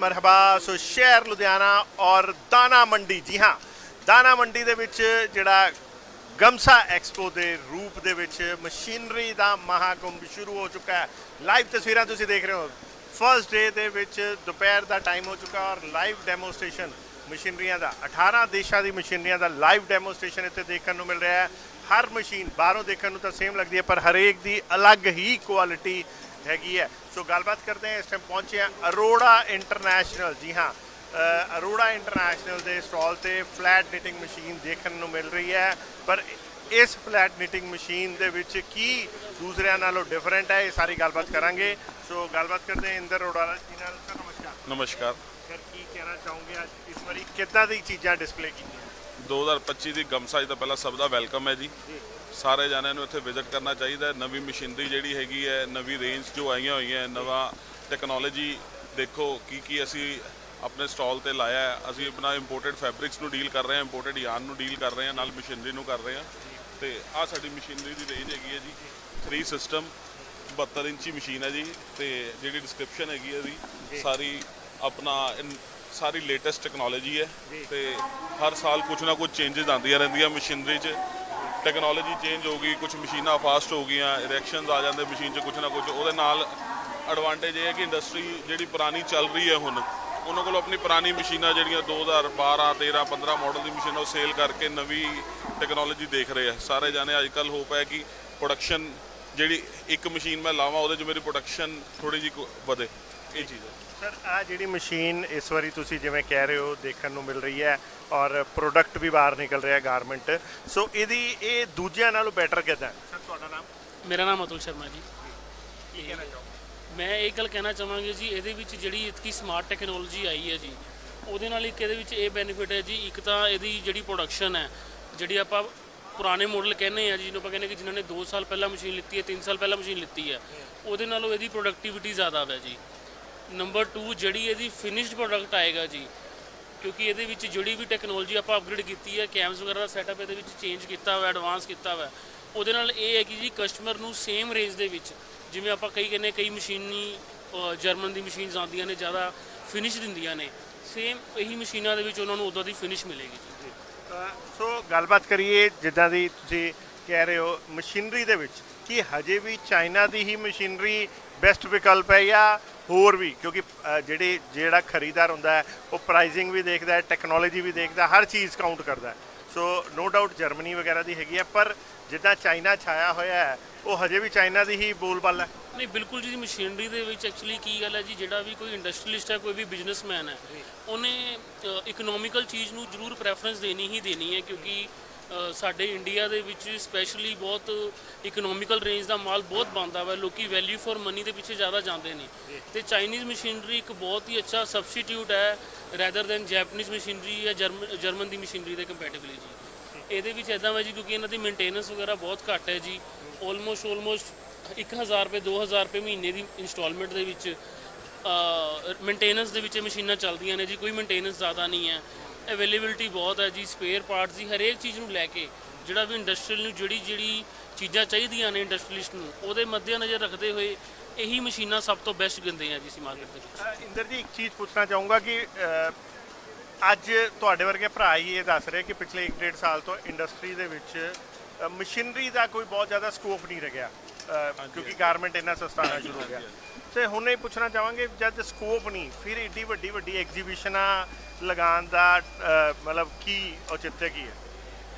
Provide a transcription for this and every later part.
ਮਰਹਬਾ, ਸੋ ਸ਼ਹਿਰ ਲੁਧਿਆਣਾ ਔਰ ਦਾਣਾ ਮੰਡੀ। ਜੀ ਹਾਂ, ਦਾਣਾ ਮੰਡੀ ਦੇ ਵਿੱਚ ਜਿਹੜਾ ਗਮਸਾ ਐਕਸਪੋ ਦੇ ਰੂਪ ਦੇ ਵਿੱਚ ਮਸ਼ੀਨਰੀ ਦਾ ਮਹਾਕੁੰਭ ਸ਼ੁਰੂ ਹੋ ਚੁੱਕਾ ਹੈ। ਲਾਈਵ ਤਸਵੀਰਾਂ ਤੁਸੀਂ ਦੇਖ ਰਹੇ ਹੋ। ਫਰਸਟ ਡੇ ਦੇ ਵਿੱਚ ਦੁਪਹਿਰ ਦਾ ਟਾਈਮ ਹੋ ਚੁੱਕਾ ਔਰ ਲਾਈਵ ਡੈਮੋਸਟ੍ਰੇਸ਼ਨ ਮਸ਼ੀਨਰੀਆਂ ਦਾ। 18 ਦੇਸ਼ਾਂ ਦੀ ਮਸ਼ੀਨਰੀਆਂ ਦਾ ਲਾਈਵ ਡੈਮੋਸਟ੍ਰੇਸ਼ਨ ਇੱਥੇ ਦੇਖਣ ਨੂੰ ਮਿਲ ਰਿਹਾ ਹੈ। ਹਰ ਮਸ਼ੀਨ ਬਾਹਰੋਂ ਦੇਖਣ ਨੂੰ ਤਾਂ ਸੇਮ ਲੱਗਦੀ ਹੈ, ਪਰ ਹਰੇਕ ਦੀ ਅਲੱਗ ਹੀ ਕੁਆਲਿਟੀ ਹੈਗੀ ਹੈ। ਸੋ ਗੱਲਬਾਤ ਕਰਦੇ ਹਾਂ ਇਸ ਟਾਈਮ ਪਹੁੰਚੇ ਹਾਂ ਅਰੋੜਾ ਇੰਟਰਨੈਸ਼ਨਲ। ਜੀ ਹਾਂ ਅਰੋੜਾ ਇੰਟਰਨੈਸ਼ਨਲ ਦੇ ਸਟਾਲ ਤੇ ਫਲੈਟ ਨਿਟਿੰਗ ਮਸ਼ੀਨ ਦੇਖਣ ਨੂੰ ਮਿਲ ਰਹੀ ਹੈ। ਪਰ ਇਸ ਫਲੈਟ ਨਿਟਿੰਗ ਮਸ਼ੀਨ ਦੇ ਵਿੱਚ ਕੀ ਦੂਸਰਿਆਂ ਨਾਲੋਂ ਡਿਫਰੈਂਟ ਹੈ ਇਹ ਸਾਰੀ ਗੱਲਬਾਤ ਕਰਾਂਗੇ। ਸੋ ਗੱਲਬਾਤ ਕਰਦੇ ਹਾਂ ਇੰਦਰ ਅਰੋੜਾ ਜੀ ਨਾਲ। ਸਰ ਨਮਸਕਾਰ। ਨਮਸਕਾਰ। ਸਰ ਕੀ ਕਹਿਣਾ ਚਾਹੋਗੇ ਅੱਜ? ਇਸ ਵਾਰੀ ਕਿੱਦਾਂ ਦੀ ਚੀਜ਼ਾਂ ਡਿਸਪਲੇ ਕੀਤੀਆਂ? 2025 ਦੀ ਗਮਸਾ ਜੀ ਦਾ ਪਹਿਲਾਂ ਸਭ ਦਾ ਵੈਲਕਮ ਹੈ ਜੀ। ਸਾਰੇ ਜਾਣਿਆਂ ਨੂੰ ਇੱਥੇ ਵਿਜ਼ਿਟ ਕਰਨਾ ਚਾਹੀਦਾ ਨਵੀਂ ਮਸ਼ੀਨਰੀ ਜਿਹੜੀ ਹੈਗੀ ਹੈ, ਨਵੀਂ ਰੇਂਜ ਜੋ ਆਈਆਂ ਹੋਈਆਂ ਨਵਾਂ ਟੈਕਨੋਲੋਜੀ ਦੇਖੋ ਕੀ ਕੀ ਅਸੀਂ ਆਪਣੇ ਸਟਾਲ ਤੇ ਲਾਇਆ ਹੈ। ਅਸੀਂ ਆਪਣਾ ਇੰਪੋਰਟਡ ਫੈਬਰਿਕਸ ਨੂੰ ਡੀਲ ਕਰ ਰਹੇ ਹਾਂ ਇੰਪੋਰਟਡ ਯਾਨ ਨੂੰ ਡੀਲ ਕਰ ਰਹੇ ਹਾਂ, ਨਾਲ ਮਸ਼ੀਨਰੀ ਨੂੰ ਕਰ ਰਹੇ ਹਾਂ। ਤੇ ਆਹ ਸਾਡੀ ਮਸ਼ੀਨਰੀ ਦੀ ਰੇਂਜ ਹੈਗੀ ਹੈ ਜੀ। 3 ਸਿਸਟਮ 72 ਇੰਚੀ ਮਸ਼ੀਨ ਹੈ ਜੀ। ਤੇ ਜਿਹੜੀ ਡਿਸਕ੍ਰਿਪਸ਼ਨ ਹੈਗੀ ਹੈ ਜੀ, ਸਾਰੀ ਆਪਣਾ ਸਾਰੀ ਲੇਟੈਸਟ ਟੈਕਨੋਲੋਜੀ ਹੈ ਤੇ ਹਰ ਸਾਲ ਕੁਝ ਨਾ ਕੁਝ ਚੇਂਜਸ ਆਉਂਦੀਆਂ ਰਹਿੰਦੀਆਂ ਮਸ਼ੀਨਰੀ 'ਚ। ਟੈਕਨੋਲੋਜੀ ਚੇਂਜ ਹੋ ਗਈ ਕੁਝ ਮਸ਼ੀਨਾਂ ਫਾਸਟ ਹੋ ਗਈਆਂ ਰਿਐਕਸ਼ਨਸ ਆ ਜਾਂਦੇ ਮਸ਼ੀਨ 'ਚ ਕੁਝ ਨਾ ਕੁਝ ਉਹਦੇ ਨਾਲ ਐਡਵਾਂਟੇਜ ਇਹ ਹੈ ਕਿ ਇੰਡਸਟਰੀ ਜਿਹੜੀ ਪੁਰਾਣੀ ਚੱਲ ਰਹੀ ਹੈ ਹੁਣ ਉਹਨਾਂ ਕੋਲ ਆਪਣੀ ਪੁਰਾਣੀ ਮਸ਼ੀਨਾਂ ਜਿਹੜੀਆਂ 2012 13 15 ਮਾਡਲ ਦੀ ਮਸ਼ੀਨਾਂ ਉਹ ਸੇਲ ਕਰਕੇ ਨਵੀਂ ਟੈਕਨੋਲੋਜੀ ਦੇਖ ਰਹੇ ਆ। ਸਾਰੇ ਜਾਣੇ ਅੱਜ ਕੱਲ ਹੋਪ ਹੈ ਕਿ ਪ੍ਰੋਡਕਸ਼ਨ ਜਿਹੜੀ ਇੱਕ ਮਸ਼ੀਨ ਮੈਂ ਲਾਵਾਂ ਉਹਦੇ 'ਚ ਮੇਰੀ ਪ੍ਰੋਡਕਸ਼ਨ ਥੋੜੀ ਜਿਹੀ ਕੁ ਵਧੇ। ਇਹ ਚੀਜ਼ ਹੈ। ਸਰ ਆ ਜਿਹੜੀ ਮਸ਼ੀਨ ਇਸ ਵਾਰੀ ਤੁਸੀਂ ਜਿਵੇਂ ਕਹਿ ਰਹੇ ਹੋ ਦੇਖਣ ਨੂੰ ਮਿਲ ਰਹੀ ਹੈ ਔਰ ਪ੍ਰੋਡਕਟ ਵੀ ਬਾਹਰ ਨਿਕਲ ਰਿਹਾ ਗਾਰਮੈਂਟ ਸੋ ਇਹਦੀ ਇਹ ਦੂਜਿਆਂ ਨਾਲੋਂ ਬੈਟਰ ਕਿੱਦਾਂ? ਸਰ ਤੁਹਾਡਾ ਨਾਮ? ਮੇਰਾ ਨਾਮ ਅਤੁਲ ਸ਼ਰਮਾ ਜੀ। ਕੀ ਕਹਿਣਾ ਚਾਹੋਗੇ? ਮੈਂ ਇਹ ਗੱਲ ਕਹਿਣਾ ਚਾਹਾਂਗੇ ਜੀ ਇਹਦੇ ਵਿੱਚ ਜਿਹੜੀ ਇਤਕੀ ਸਮਾਰਟ ਟੈਕਨੋਲੋਜੀ ਆਈ ਹੈ ਜੀ ਉਹਦੇ ਨਾਲ ਇੱਕ ਇਹਦੇ ਵਿੱਚ ਇਹ ਬੈਨੀਫਿਟ ਹੈ ਜੀ ਇੱਕ ਤਾਂ ਇਹਦੀ ਜਿਹੜੀ ਪ੍ਰੋਡਕਸ਼ਨ ਹੈ ਜਿਹੜੀ ਆਪਾਂ ਪੁਰਾਣੇ ਮਾਡਲ ਕਹਿੰਦੇ ਆ ਜੀ ਜਿਹਨੂੰ ਆਪਾਂ ਕਹਿੰਦੇ ਕਿ ਜਿਨ੍ਹਾਂ ਨੇ 2 ਸਾਲ ਪਹਿਲਾਂ ਮਸ਼ੀਨ ਲਿੱਤੀ ਹੈ 3 ਸਾਲ ਪਹਿਲਾਂ ਮਸ਼ੀਨ ਲਿੱਤੀ ਹੈ ਉਹਦੇ ਨਾਲੋਂ ਇਹਦੀ ਪ੍ਰੋਡਕਟਿਵਿਟੀ ਜ਼ਿਆਦਾ ਹੈ ਜੀ। ਨੰਬਰ 2 ਜਿਹੜੀ ਇਹਦੀ ਫਿਨਿਸ਼ਡ ਪ੍ਰੋਡਕਟ ਆਏਗਾ ਜੀ, ਕਿਉਂਕਿ ਇਹਦੇ ਵਿੱਚ ਜਿਹੜੀ ਵੀ ਟੈਕਨੋਲੋਜੀ ਆਪਾਂ ਅਪਗ੍ਰੇਡ ਕੀਤੀ ਹੈ ਕੈਮਸ ਵਗੈਰਾ ਦਾ ਸੈਟਅਪ ਇਹਦੇ ਵਿੱਚ ਚੇਂਜ ਕੀਤਾ ਹੋਇਆ ਐਡਵਾਂਸ ਕੀਤਾ ਹੋਇਆ, ਉਹਦੇ ਨਾਲ ਇਹ ਹੈ ਕਿ ਜੀ ਕਸਟਮਰ ਨੂੰ ਸੇਮ ਰੇਂਜ ਦੇ ਵਿੱਚ, ਜਿਵੇਂ ਆਪਾਂ ਕਈ ਕਹਿੰਦੇ ਕਈ ਮਸ਼ੀਨੀ ਜਰਮਨ ਦੀ ਮਸ਼ੀਨਸ ਆਉਂਦੀਆਂ ਨੇ, ਜ਼ਿਆਦਾ ਫਿਨਿਸ਼ ਦਿੰਦੀਆਂ ਨੇ ਸੇਮ ਇਹੀ ਮਸ਼ੀਨਾਂ ਦੇ ਵਿੱਚ ਉਹਨਾਂ ਨੂੰ ਉਦੋਂ ਦੀ ਫਿਨਿਸ਼ ਮਿਲੇਗੀ ਜੀ। ਸੋ ਗੱਲਬਾਤ ਕਰੀਏ ਜਿੱਦਾਂ ਦੀ ਤੁਸੀਂ ਕਹਿ ਰਹੇ ਹੋ, ਮਸ਼ੀਨਰੀ ਦੇ ਵਿੱਚ, ਕਿ ਹਜੇ ਵੀ ਚਾਈਨਾ ਦੀ ਹੀ ਮਸ਼ੀਨਰੀ ਬੈਸਟ ਵਿਕਲਪ ਹੈ ਜਾਂ ਹੋਰ ਵੀ, ਕਿਉਂਕਿ ਜਿਹੜੇ, ਜਿਹੜਾ ਖਰੀਦਦਾਰ ਹੁੰਦਾ ਹੈ, ਉਹ ਪ੍ਰਾਈਸਿੰਗ ਵੀ ਦੇਖਦਾ ਹੈ ਟੈਕਨੋਲੋਜੀ ਵੀ ਦੇਖਦਾ ਹਰ ਚੀਜ਼ ਕਾਊਂਟ ਕਰਦਾ ਸੋ ਨੋ ਡਾਊਟ ਜਰਮਨੀ ਵਗੈਰਾ ਦੀ ਹੈਗੀ ਹੈ, ਪਰ ਜਿੱਦਾਂ ਚਾਈਨਾ ਛਾਇਆ ਹੋਇਆ ਹੈ, ਉਹ ਹਜੇ ਵੀ ਚਾਈਨਾ ਦੀ ਹੀ ਬੋਲਬਾਲਾ ਹੈ। ਨਹੀਂ, ਬਿਲਕੁਲ ਜੀ, ਮਸ਼ੀਨਰੀ ਦੇ ਵਿੱਚ ਐਕਚੁਅਲੀ ਕੀ ਗੱਲ ਹੈ ਜੀ, ਜਿਹੜਾ ਵੀ ਕੋਈ ਇੰਡਸਟਰੀਲਿਸਟ ਹੈ, ਕੋਈ ਵੀ ਬਿਜ਼ਨਸਮੈਨ ਹੈ, ਉਹਨੇ ਇਕਨੋਮਿਕਲ ਚੀਜ਼ ਨੂੰ ਜ਼ਰੂਰ ਪ੍ਰੈਫਰੈਂਸ ਦੇਣੀ ਹੀ ਦੇਣੀ ਹੈ, ਕਿਉਂਕਿ ਸਾਡੇ ਇੰਡੀਆ ਦੇ ਵਿੱਚ ਸਪੈਸ਼ਲੀ ਬਹੁਤ ਇਕਨੋਮਿਕਲ ਰੇਂਜ ਦਾ ਮਾਲ ਬਹੁਤ ਬਣਦਾ ਵਾ, ਲੋਕੀ ਵੈਲਿਊ ਫॉर ਮਨੀ ਦੇ ਪਿੱਛੇ ਜ਼ਿਆਦਾ ਜਾਂਦੇ ਨੇ। ਤੇ ਚਾਈਨੀਜ਼ ਮਸ਼ੀਨਰੀ ਇੱਕ ਬਹੁਤ ਹੀ ਅੱਛਾ ਸਬਸਟੀਟਿਊਟ ਹੈ ਰੈਦਰ ਦੈਨ ਜੈਪਨੀਜ਼ ਮਸ਼ੀਨਰੀ ਜਾਂ ਜਰਮਨ ਜਰਮਨ ਦੀ ਮਸ਼ੀਨਰੀ ਦੇ ਕੰਪੈਟੀਬਲੀ ਜੀ। ਇਹਦੇ ਵਿੱਚ ਇਦਾਂ ਵਾ ਜੀ, ਕਿਉਂਕਿ ਇਹਨਾਂ ਦੀ ਮੇਨਟੇਨੈਂਸ ਵਗੈਰਾ ਬਹੁਤ ਘੱਟ ਹੈ ਜੀ। ਆਲਮੋਸਟ ਆਲਮੋਸਟ 1000 ਰੁਪਏ 2000 ਰੁਪਏ ਮਹੀਨੇ ਦੀ ਇਨਸਟਾਲਮੈਂਟ ਦੇ ਵਿੱਚ ਮੇਨਟੇਨੈਂਸ ਦੇ ਵਿੱਚ ਇਹ ਮਸ਼ੀਨਾਂ ਚੱਲਦੀਆਂ ਨੇ ਜੀ, ਕੋਈ ਮੇਨਟੇਨੈਂਸ ਜ਼ਿਆਦਾ ਨਹੀਂ ਹੈ। ਅਵੇਲੇਬਿਲਟੀ ਬਹੁਤ ਹੈ ਜੀ ਸਪੇਅਰ ਪਾਰਟਸ ਦੀ ਹਰੇਕ ਚੀਜ਼ ਨੂੰ ਲੈ ਕੇ ਜਿਹੜਾ ਵੀ ਇੰਡਸਟਰੀਅਲ ਨੂੰ ਜਿਹੜੀ ਜਿਹੜੀ ਚੀਜ਼ਾਂ ਚਾਹੀਦੀਆਂ ਨੇ ਇੰਡਸਟਰੀਲਿਸਟ ਨੂੰ ਉਹਦੇ ਮੱਦੇਨਜ਼ਰ ਰੱਖਦੇ ਹੋਏ ਇਹੀ ਮਸ਼ੀਨਾਂ ਸਭ ਤੋਂ ਬੈਸਟ ਗਿਣਦੇ ਆ ਜੀ ਅਸੀਂ ਮਾਰਕੀਟ ਦੇ ਵਿੱਚ। ਇੰਦਰ ਜੀ ਇੱਕ ਚੀਜ਼ ਪੁੱਛਣਾ ਚਾਹੂੰਗਾ ਕਿ ਅੱਜ ਤੁਹਾਡੇ ਵਰਗੇ ਭਰਾ ਹੀ ਇਹ ਦੱਸ ਰਹੇ ਕਿ ਪਿਛਲੇ 1.5 ਸਾਲ ਤੋਂ ਇੰਡਸਟਰੀ ਦੇ ਵਿੱਚ ਮਸ਼ੀਨਰੀ ਦਾ ਕੋਈ ਬਹੁਤ ਜ਼ਿਆਦਾ ਸਕੋਪ ਨਹੀਂ ਰਹਿ ਕਿਉਂਕਿ ਗਾਰਮੈਂਟ ਇੰਨਾ ਸਸਤਾ ਆਉਣਾ ਸ਼ੁਰੂ ਹੋ ਗਿਆ। ਤੇ ਹੁਣ ਇਹ ਪੁੱਛਣਾ ਚਾਹਾਂਗੇ ਜਦ ਸਕੋਪ ਨਹੀਂ ਫਿਰ ਏਡੀ ਵੱਡੀ ਵੱਡੀ ਐਗਜ਼ੀਬਿਸ਼ਨਾਂ ਲਗਾਉਣ ਦਾ ਅ, ਮਤਲਬ ਕੀ ਔਚਿਤਯ ਕੀ ਹੈ?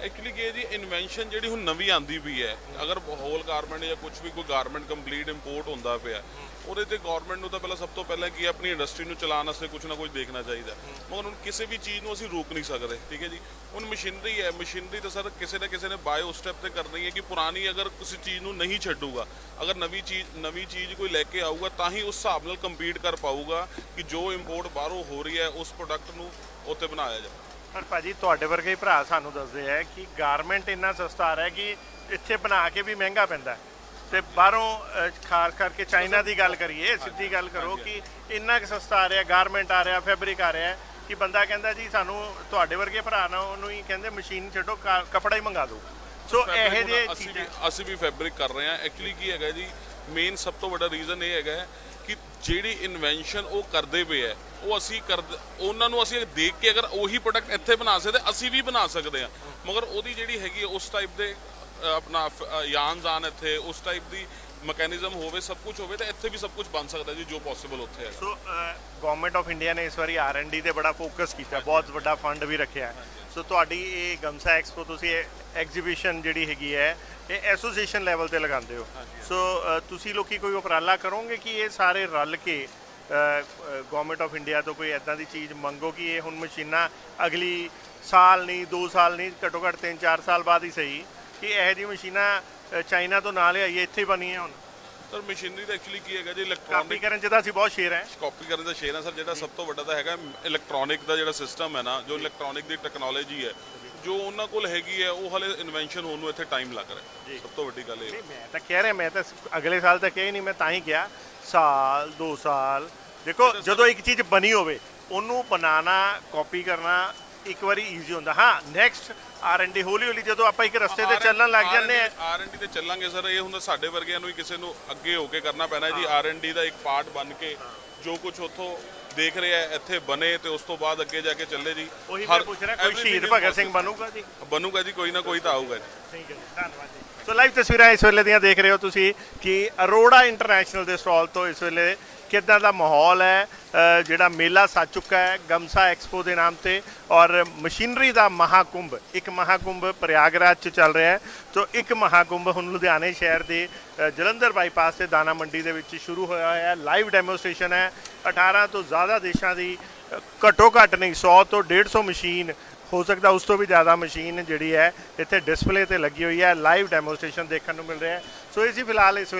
ਐਕਚੁਅਲੀ ਕੀ ਹੈ ਜੀ ਇਨਵੈਂਸ਼ਨ ਜਿਹੜੀ ਹੁਣ ਨਵੀਂ ਆਂਦੀ ਵੀ ਹੈ, ਅਗਰ ਹੋਲ ਗਾਰਮੈਂਟ ਜਾਂ ਕੁਝ ਵੀ ਕੋਈ ਗਾਰਮੈਂਟ ਕੰਪਲੀਟ ਇੰਪੋਰਟ ਹੁੰਦਾ ਪਿਆ, ਉਹਦੇ ਤੇ ਗਵਰਨਮੈਂਟ ਨੂੰ ਤਾਂ ਪਹਿਲਾਂ ਸਭ ਤੋਂ ਪਹਿਲਾਂ ਕੀ ਆਪਣੀ ਇੰਡਸਟਰੀ ਨੂੰ ਚਲਾਉਣ ਵਾਸਤੇ ਕੁਝ ਨਾ ਕੁਝ ਦੇਖਣਾ ਚਾਹੀਦਾ। ਮਗਰ ਹੁਣ ਕਿਸੇ ਵੀ ਚੀਜ਼ ਨੂੰ ਅਸੀਂ ਰੋਕ ਨਹੀਂ ਸਕਦੇ, ਠੀਕ ਹੈ ਜੀ? ਹੁਣ ਮਸ਼ੀਨਰੀ ਹੈ ਮਸ਼ੀਨਰੀ ਤਾਂ ਸਰ ਕਿਸੇ ਨਾ ਕਿਸੇ ਨੇ ਬਾਏ ਉਸ ਸਟੈਪ ਤੇ ਕਰਨੀ ਹੈ ਕਿ ਪੁਰਾਣੀ ਅਗਰ ਕਿਸੇ ਚੀਜ਼ ਨੂੰ ਨਹੀਂ ਛੱਡੂਗਾ, ਅਗਰ ਨਵੀਂ ਚੀਜ਼ ਨਵੀਂ ਚੀਜ਼ ਕੋਈ ਲੈ ਕੇ ਆਊਗਾ, ਤਾਂ ਹੀ ਉਸ ਹਿਸਾਬ ਨਾਲ ਕੰਪੀਟ ਕਰ ਪਾਊਗਾ ਕਿ ਜੋ ਇੰਪੋਰਟ ਬਾਹਰੋਂ ਹੋ ਰਹੀ ਹੈ, ਉਸ ਪ੍ਰੋਡਕਟ ਨੂੰ ਉੱਥੇ ਬਣਾਇਆ ਜਾਵੇ। ਪਰ ਭਾਜੀ ਤੁਹਾਡੇ ਵਰਗੇ ਹੀ ਭਰਾ ਸਾਨੂੰ ਦੱਸਦੇ ਆ ਕਿ ਗਾਰਮੈਂਟ ਇੰਨਾ ਸਸਤਾ ਆ ਰਿਹਾ ਕਿ ਇੱਥੇ ਬਣਾ ਕੇ ਵੀ ਮਹਿੰਗਾ ਪੈਂਦਾ ਹੈ। ਤੇ ਬਾਹਰੋਂ ਖਾਸ ਕਰਕੇ ਚਾਈਨਾ ਦੀ ਗੱਲ ਕਰੀਏ ਸਿੱਧੀ ਗੱਲ ਕਰੋ ਕਿ ਇੰਨਾ ਕੁ ਸਸਤਾ ਆ ਰਿਹਾ ਗਾਰਮੈਂਟ ਆ ਰਿਹਾ ਫੈਬਰਿਕ ਆ ਰਿਹਾ ਕਿ ਬੰਦਾ ਕਹਿੰਦਾ ਜੀ ਸਾਨੂੰ ਤੁਹਾਡੇ ਵਰਗੇ ਭਰਾ ਨਾ ਉਹਨੂੰ ਹੀ ਕਹਿੰਦੇ ਮਸ਼ੀਨ ਛੱਡੋ ਕਾ- ਕੱਪੜਾ ਹੀ ਮੰਗਾ ਦਿਓ। ਸੋ fabric ਇਹੋ ਹੁਣ ਜਿਹੇ ਅਸੀਂ ਵੀ ਚੀਜ਼ਾਂ ਅਸੀਂ ਵੀ ਫੈਬਰਿਕ ਕਰ ਰਹੇ ਹਾਂ। ਐਕਚੁਅਲੀ ਕੀ ਹੈਗਾ ਜੀ ਮੇਨ ਸਭ ਤੋਂ ਵੱਡਾ ਰੀਜ਼ਨ ਇਹ ਹੈਗਾ ਹੈ ਕਿ ਜਿਹੜੀ ਇਨਵੈਂਸ਼ਨ ਉਹ ਕਰਦੇ ਪਏ ਹੈ ਉਹ ਅਸੀਂ ਕਰ ਉਹਨਾਂ ਨੂੰ ਅਸੀਂ ਦੇਖ ਕੇ ਅਗਰ ਉਹੀ ਪ੍ਰੋਡਕਟ ਇੱਥੇ ਬਣਾ ਸਕਦੇ ਅਸੀਂ ਵੀ ਬਣਾ ਸਕਦੇ ਆ ਮਗਰ ਉਹਦੀ ਜਿਹੜੀ ਹੈਗੀ ਉਸ ਟਾਈਪ ਦੇ ਆਪਣਾ ਯਾਨਸ ਆਨ ਇੱਥੇ ਉਸ ਟਾਈਪ ਦੀ ਮੈਕੈਨਿਜ਼ਮ ਹੋਵੇ ਸਭ ਕੁਝ ਹੋਵੇ ਤਾਂ ਇੱਥੇ ਵੀ ਸਭ ਕੁਝ ਬਣ ਸਕਦਾ ਜੀ ਜੋ ਪੋਸੀਬਲ ਉੱਥੇ ਹੈ ਸੋ ਗਵਰਨਮੈਂਟ ਆਫ ਇੰਡੀਆ ਨੇ ਇਸ ਵਾਰੀ ਆਰ&ਡੀ ਤੇ ਬੜਾ ਫੋਕਸ ਕੀਤਾ ਬਹੁਤ ਵੱਡਾ ਫੰਡ ਵੀ ਰੱਖਿਆ ਸੋ ਤੁਹਾਡੀ ਇਹ ਗਮਸਾ ਐਕਸਪੋ ਤੁਸੀਂ ਐਗਜ਼ੀਬਿਸ਼ਨ ਜਿਹੜੀ ਹੈਗੀ ਹੈ ਇਹ ਐਸੋਸੀਏਸ਼ਨ ਲੈਵਲ ਤੇ ਲਗਾਉਂਦੇ ਹੋ। ਸੋ ਤੁਸੀਂ ਲੋਕੀ ਕੋਈ ਉਪਰਾਲਾ ਕਰੋਗੇ ਕਿ ਇਹ ਸਾਰੇ ਰਲ ਕੇ ਗਵਰਨਮੈਂਟ ਆਫ ਇੰਡੀਆ ਤੋਂ ਕੋਈ ਐਦਾਂ ਦੀ ਚੀਜ਼ ਮੰਗੋ ਕਿ ਇਹ ਹੁਣ ਮਸ਼ੀਨਾਂ ਅਗਲੀ ਸਾਲ ਨਹੀਂ 2 ਸਾਲ ਨਹੀਂ ਘੱਟੋ ਘੱਟ 3-4 ਸਾਲ ਬਾਅਦ ਹੀ ਸਹੀ ਕਿ ਇਹੋ ਜਿਹੀ ਮਸ਼ੀਨਾਂ ਚਾਈਨਾ ਤੋਂ ਨਾ ਲਿਆਈਏ ਇੱਥੇ ਹੀ ਬਣੀਆਂ ਹੁਣ। ਸਰ ਮਸ਼ੀਨਰੀ ਦਾ ਐਕਚੁਅਲੀ ਕੀ ਹੈਗਾ ਜੀ ਕਾਪੀ ਇਲੈਕਟ੍ਰੋਨਿਕ ਕਰਨ 'ਚ ਤਾਂ ਅਸੀਂ ਬਹੁਤ ਸ਼ੇਰ ਹੈ। ਕਾਪੀ ਕਰਨ ਦਾ ਸ਼ੇਰ ਹੈ ਸਰ ਜਿਹੜਾ ਸਭ ਤੋਂ ਵੱਡਾ ਤਾਂ ਹੈਗਾ ਇਲੈਕਟ੍ਰੋਨਿਕ ਦਾ ਜਿਹੜਾ ਸਿਸਟਮ ਹੈ ਨਾ ਜੋ ਇਲੈਕਟ੍ਰੋਨਿਕ ਦੀ ਟੈਕਨੋਲੋਜੀ ਹੈ ਜੋ ਉਹਨਾਂ ਕੋਲ ਹੈਗੀ ਹੈ ਉਹ ਹਲੇ ਇਨਵੈਂਸ਼ਨ ਹੋਣ ਨੂੰ ਇੱਥੇ ਟਾਈਮ ਲੱਗ ਰਿਹਾ ਹੈ। ਸਭ ਤੋਂ ਵੱਡੀ ਗੱਲ ਇਹ ਹੈ। ਮੈਂ ਤਾਂ ਕਹਿ ਰਿਹਾ ਮੈਂ ਤਾਂ ਅਗਲੇ ਸਾਲ ਤਾਂ ਕਿਹਾ ਹੀ ਨਹੀਂ ਮੈਂ ਤਾਂ ਹੀ ਕਿਹਾ ਸਾਲ 2 ਸਾਲ ਦੇਖੋ ਜਦੋਂ ਇੱਕ ਚੀਜ਼ ਬਣੀ ਹੋਵੇ ਉਹਨੂੰ ਬਣਾਉਣਾ ਕਾਪੀ ਕਰਨਾ ਇੱਕ ਵਾਰੀ ਈਜ਼ੀ ਹੁੰਦਾ। ਹਾਂ ਨੈਕਸਟ ਆਰ&ਡੀ ਹੌਲੀ ਹੌਲੀ ਜਦੋਂ ਆਪਾਂ ਇੱਕ ਰਸਤੇ ਤੇ ਚੱਲਣ ਲੱਗ ਜਾਂਦੇ ਆ। ਆਰ&ਡੀ ਤੇ ਚੱਲਾਂਗੇ ਸਰ ਇਹ ਹੁੰਦਾ ਸਾਡੇ ਵਰਗਿਆਂ ਨੂੰ ਹੀ ਕਿਸੇ ਨੂੰ ਅੱਗੇ ਹੋ ਕੇ ਕਰਨਾ ਪੈਣਾ ਜੀ ਆਰ&ਡੀ ਦਾ ਇੱਕ ਪਾਰਟ ਬਣ ਕੇ ਜੋ ਕੁਝ ਉੱਥੋਂ ਦੇਖ ਰਿਹਾ ਇੱਥੇ ਬਣੇ ਤੇ ਉਸ ਤੋਂ ਬਾਅਦ ਅੱਗੇ ਜਾ ਕੇ ਚੱਲੇ ਜੀ। ਉਹੀ ਮੈਂ ਪੁੱਛ ਰਿਹਾ ਕੋਈ ਸ਼ਹੀਦ ਭਗਤ ਸਿੰਘ. ਬਣੂਗਾ ਜੀ? ਬਣੂਗਾ ਜੀ ਕੋਈ ਨਾ ਕੋਈ ਤਾਂ ਆਊਗਾ ਜੀ। ਠੀਕ ਹੈ ਧੰਨਵਾਦ ਜੀ। ਸੋ ਲਾਈਵ ਤਸਵੀਰਾਂ ਇਸ ਵੇਲੇ ਦੀਆਂ ਦੇਖ ਰਹੇ ਹੋ ਤੁਸੀਂ ਕਿ ਅਰੋੜਾ ਇੰਟਰਨੈਸ਼ਨਲ ਦੇ ਸਟਾਲ ਤੋਂ ਇਸ ਵੇਲੇ ਕਿੱਦਾਂ ਦਾ ਮਾਹੌਲ ਹੈ ਜਿਹੜਾ ਮੇਲਾ ਸੱਜ ਚੁੱਕਾ ਹੈ ਗਮਸਾ ਐਕਸਪੋ ਦੇ ਨਾਮ ਤੇ ਔਰ ਮਸ਼ੀਨਰੀ ਦਾ ਮਹਾਕੁੰਭ, ਇੱਕ ਮਹਾਕੁੰਭ ਪ੍ਰਯਾਗਰਾਜ ਚ ਚੱਲ ਰਿਹਾ ਹੈ। ਤੋਂ ਇੱਕ ਮਹਾਕੁੰਭ ਹੁਣ ਲੁਧਿਆਣੇ ਸ਼ਹਿਰ ਦੇ ਜਲੰਧਰ ਬਾਈਪਾਸ ਤੇ ਦਾਣਾ ਮੰਡੀ ਦੇ ਵਿੱਚ ਸ਼ੁਰੂ ਹੋਇਆ ਹੋਇਆ ਹੈ। ਲਾਈਵ ਡੈਮੋਸਟ੍ਰੇਸ਼ਨ ਹੈ। 18 ਤੋਂ ਜ਼ਿਆਦਾ ਦੇਸ਼ਾਂ ਦੀ ਘੱਟੋ ਘੱਟ ਨਹੀਂ 100 ਤੋਂ 150 ਮਸ਼ੀਨ ਹੋ ਸਕਦਾ, ਉਸ ਤੋਂ ਵੀ ਜ਼ਿਆਦਾ ਮਸ਼ੀਨ ਜਿਹੜੀ ਹੈ, ਇੱਥੇ ਡਿਸਪਲੇ ਤੇ ਲੱਗੀ ਹੋਈ ਹੈ। ਲਾਈਵ ਡੈਮੋਸਟ੍ਰੇਸ਼ਨ ਦੇਖਣ ਨੂੰ ਮਿਲ ਰਿਹਾ ਹੈ। ਸੋ ਇਹ ਫਿਲਹਾਲ ਇਸ ਵੇਲੇ